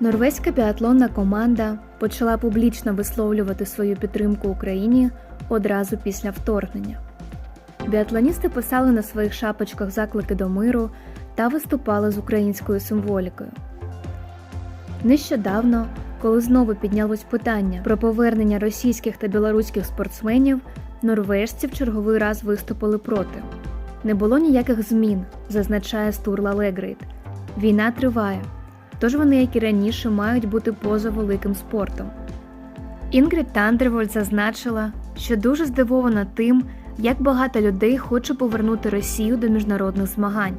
Норвезька біатлонна команда почала публічно висловлювати свою підтримку Україні одразу після вторгнення. Біатлоністи писали на своїх шапочках заклики до миру та виступали з українською символікою. Нещодавно, коли знову піднялось питання про повернення російських та білоруських спортсменів, норвежці в черговий раз виступили проти. Не було ніяких змін, зазначає Стурла Легрейд. Війна триває, тож вони, як і раніше, мають бути поза великим спортом. Інгрід Тандервольд зазначила, що дуже здивована тим, як багато людей хоче повернути Росію до міжнародних змагань.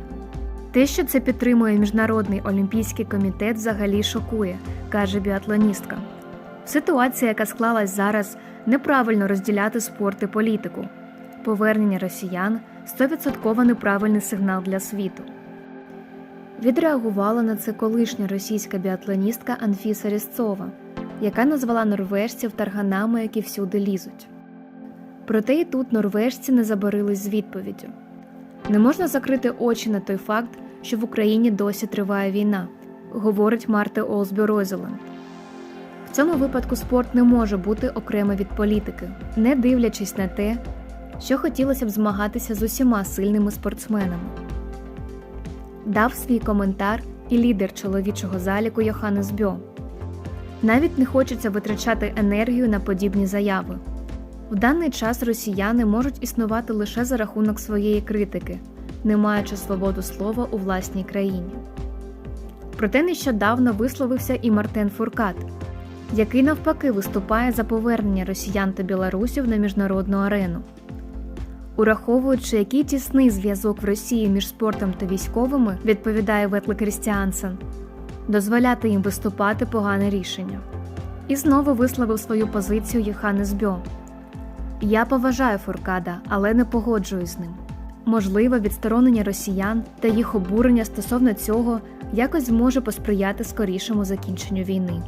Те, що це підтримує Міжнародний олімпійський комітет, взагалі шокує, каже біатлоністка. Ситуація, яка склалась зараз, неправильно розділяти спорт і політику. Повернення росіян 100% неправильний сигнал для світу. Відреагувала на це колишня російська біатлоністка Анфіса Різцова, яка назвала норвежців тарганами, які всюди лізуть. Проте і тут норвежці не забарились з відповіддю. Не можна закрити очі на той факт, що в Україні досі триває війна, говорить Марте Олсбі Розеланд. В цьому випадку спорт не може бути окремо від політики, не дивлячись на те, що хотілося б змагатися з усіма сильними спортсменами. Дав свій коментар і лідер чоловічого заліку Йоханнес Бьо. Навіть не хочеться витрачати енергію на подібні заяви. В даний час росіяни можуть існувати лише за рахунок своєї критики, не маючи свободу слова у власній країні. Проте нещодавно висловився і Мартен Фуркат, який навпаки виступає за повернення росіян та білорусів на міжнародну арену. Ураховуючи, який тісний зв'язок в Росії між спортом та військовими, відповідає Ветле Крістіансен, дозволяти їм виступати погане рішення. І знову висловив свою позицію Йоханнес Бьо. Я поважаю Фуркада, але не погоджуюсь з ним. Можливо, відсторонення росіян та їх обурення стосовно цього якось зможе посприяти скорішому закінченню війни.